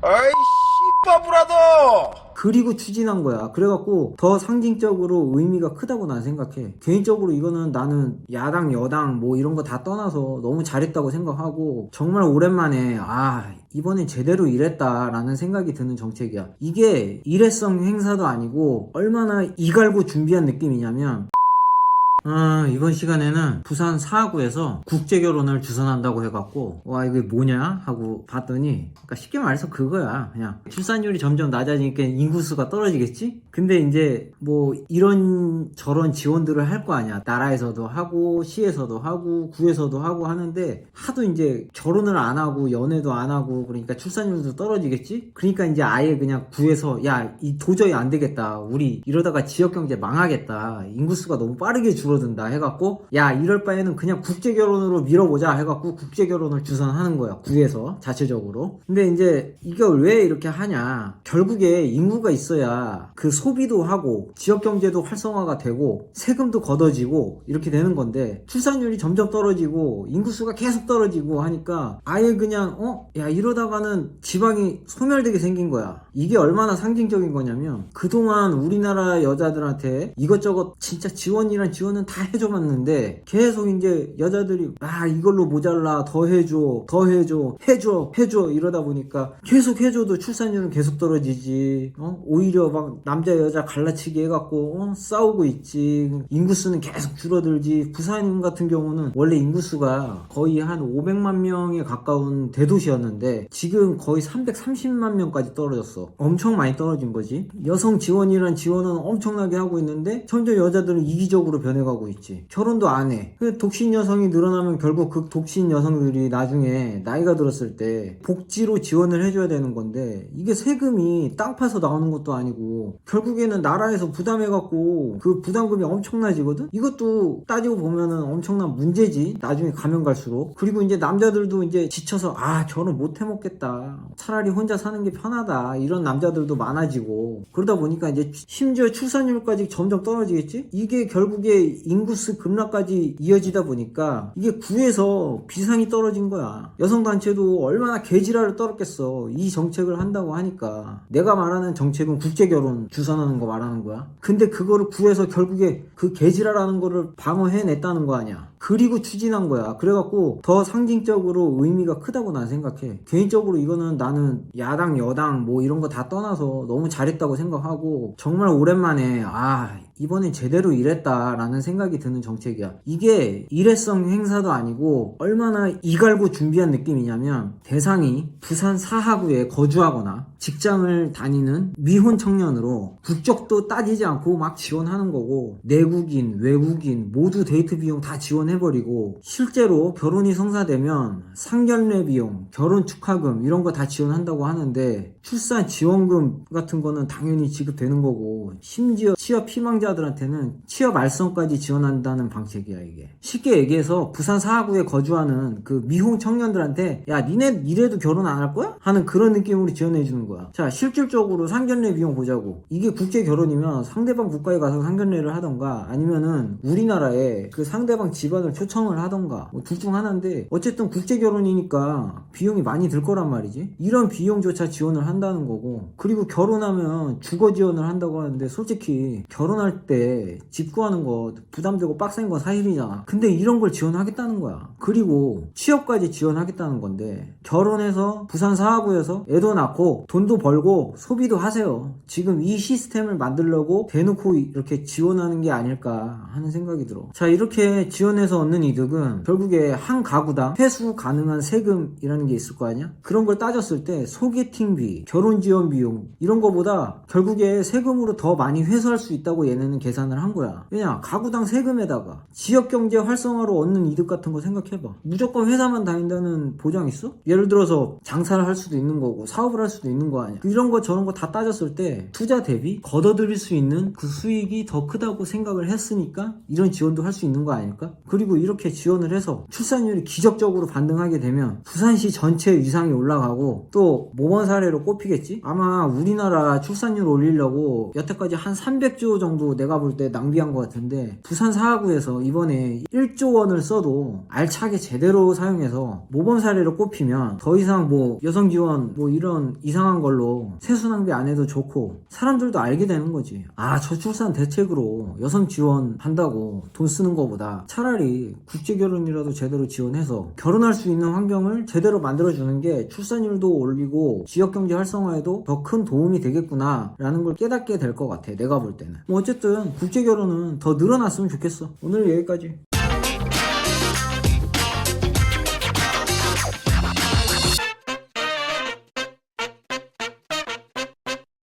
아이 씨바브라더 그리고 추진한 거야. 그래갖고 더 상징적으로 의미가 크다고 난 생각해. 개인적으로 이거는 나는 야당, 여당 뭐 이런 거 다 떠나서 너무 잘했다고 생각하고 정말 오랜만에 아, 이번엔 제대로 일했다라는 생각이 드는 정책이야. 이게 일회성 행사도 아니고 얼마나 이갈고 준비한 느낌이냐면 아, 이번 시간에는 부산 사하구에서 국제결혼을 주선한다고 해갖고, 와, 이게 뭐냐? 하고 봤더니, 그러니까 쉽게 말해서 그거야. 그냥 출산율이 점점 낮아지니까 인구수가 떨어지겠지? 근데 이제 뭐 이런 저런 지원들을 할 거 아니야. 나라에서도 하고, 시에서도 하고, 구에서도 하고 하는데, 하도 이제 결혼을 안 하고, 연애도 안 하고, 그러니까 출산율도 떨어지겠지? 그러니까 이제 아예 그냥 구에서, 야, 이 도저히 안 되겠다. 우리 이러다가 지역경제 망하겠다. 인구수가 너무 빠르게 줄어 든다. 해갖고, 야, 이럴 바에는 그냥 국제 결혼으로 밀어보자. 해갖고 국제 결혼을 주선하는 거야. 구에서, 자체적으로. 근데 이제 이걸 왜 이렇게 하냐. 결국에 인구가 있어야 그 소비도 하고, 지역 경제도 활성화가 되고, 세금도 걷어지고, 이렇게 되는 건데, 출산율이 점점 떨어지고, 인구수가 계속 떨어지고 하니까, 아예 그냥, 어? 야, 이러다가는 지방이 소멸되게 생긴 거야. 이게 얼마나 상징적인 거냐면, 그동안 우리나라 여자들한테 이것저것 진짜 지원이란 지원은 다 해줘봤는데, 계속 이제 여자들이, 아, 이걸로 모자라, 더 해줘, 더 해줘, 해줘, 해줘, 이러다 보니까, 계속 해줘도 출산율은 계속 떨어지지, 어? 오히려 막 남자 여자 갈라치기 해갖고, 어? 싸우고 있지. 인구수는 계속 줄어들지. 부산 같은 경우는 원래 인구수가 거의 한 500만 명에 가까운 대도시였는데, 지금 거의 330만 명까지 떨어졌어. 엄청 많이 떨어진 거지. 여성 지원이란 지원은 엄청나게 하고 있는데, 점점 여자들은 이기적으로 변해가 고 있지. 결혼도 안 해. 그 독신 여성이 늘어나면 결국 그 독신 여성들이 나중에 나이가 들었을 때 복지로 지원을 해줘야 되는 건데, 이게 세금이 땅 파서 나오는 것도 아니고, 결국에는 나라에서 부담해갖고 그 부담금이 엄청나지거든? 이것도 따지고 보면은 엄청난 문제지. 나중에 가면 갈수록. 그리고 이제 남자들도 이제 지쳐서, 아, 결혼 못 해먹겠다. 차라리 혼자 사는 게 편하다. 이런 남자들도 많아지고. 그러다 보니까 이제 심지어 출산율까지 점점 떨어지겠지? 이게 결국에 인구수 급락까지 이어지다 보니까 이게 구에서 비상이 떨어진 거야. 여성단체도 얼마나 개지랄을 떨었겠어. 이 정책을 한다고 하니까. 내가 말하는 정책은 국제결혼 주선하는 거 말하는 거야. 근데 그거를 구해서 결국에 그 개지랄하는 거를 방어해냈다는 거 아니야. 그리고 추진한 거야. 그래갖고 더 상징적으로 의미가 크다고 난 생각해. 개인적으로 이거는 나는 야당, 여당 뭐 이런 거 다 떠나서 너무 잘했다고 생각하고 정말 오랜만에 아, 이번엔 제대로 일했다라는 생각 이 드는 정책이야. 이게 일회성 행사도 아니고 얼마나 이갈고 준비한 느낌이냐면 대상이 부산 사하구에 거주하거나 직장을 다니는 미혼 청년으로 국적도 따지지 않고 막 지원하는 거고 내국인, 외국인 모두 데이트 비용 다 지원해버리고 실제로 결혼이 성사되면 상견례 비용, 결혼 축하금 이런 거 다 지원한다고 하는데 출산 지원금 같은 거는 당연히 지급되는 거고 심지어 취업 희망자들한테는 취업 알선까지 지원한다는 방식이야 이게. 쉽게 얘기해서 부산 사하구에 거주하는 그 미혼 청년들한테 야 니네 이래도 결혼 안 할 거야? 하는 그런 느낌으로 지원해 주는 거야. 자 실질적으로 상견례 비용 보자고. 이게 국제 결혼이면 상대방 국가에 가서 상견례를 하던가 아니면은 우리나라에 그 상대방 집안을 초청을 하던가 뭐 둘 중 하나인데 어쨌든 국제 결혼이니까 비용이 많이 들 거란 말이지. 이런 비용조차 지원을 한다는 거고. 그리고 결혼하면 주거 지원을 한다고 하는데 솔직히 결혼할 때 집 구하는 거 부담되고 빡센 건 사실이잖아. 근데 이런 걸 지원하겠다는 거야. 그리고 취업까지 지원하겠다는 건데 결혼해서 부산 사하구에서 애도 낳고 돈도 벌고 소비도 하세요. 지금 이 시스템을 만들려고 대놓고 이렇게 지원하는 게 아닐까 하는 생각이 들어. 자 이렇게 지원해서 얻는 이득은 결국에 한 가구당 회수 가능한 세금이라는 게 있을 거 아니야? 그런 걸 따졌을 때 소개팅비 결혼 지원 비용 이런 거보다 결국에 세금으로 더 많이 회수할 수 있다고 얘네는 계산을 한 거야. 왜냐? 가구당 세금에다가 지역 경제 활성화로 얻는 이득 같은 거 생각해봐 무조건 회사만 다닌다는 보장 있어? 예를 들어서 장사를 할 수도 있는 거고 사업을 할 수도 있는 거 아니야 이런 거 저런 거 다 따졌을 때 투자 대비 걷어들일 수 있는 그 수익이 더 크다고 생각을 했으니까 이런 지원도 할 수 있는 거 아닐까? 그리고 이렇게 지원을 해서 출산율이 기적적으로 반등하게 되면 부산시 전체 위상이 올라가고 또 모범 사례로 꼽히겠지? 아마 우리나라 출산율 올리려고 여태까지 한 300조 정도 내가 볼 때 낭비한 것 같은데 부산 사하구에서 이번에 1조 원을 써도 알차게 제대로 사용해서 모범 사례로 꼽히면 더 이상 뭐 여성 지원 뭐 이런 이상한 걸로 세수 낭비 안 해도 좋고 사람들도 알게 되는 거지. 아 저출산 대책으로 여성 지원 한다고 돈 쓰는 것보다 차라리 국제 결혼이라도 제대로 지원해서 결혼할 수 있는 환경을 제대로 만들어 주는 게 출산율도 올리고 지역 경제 활성화에도 더 큰 도움이 되겠구나라는 걸 깨닫게 될 것 같아. 내가 볼 때는. 뭐 어쨌든 국제 결혼은 더 늘어났 으면 좋겠어. 오늘 여기까지.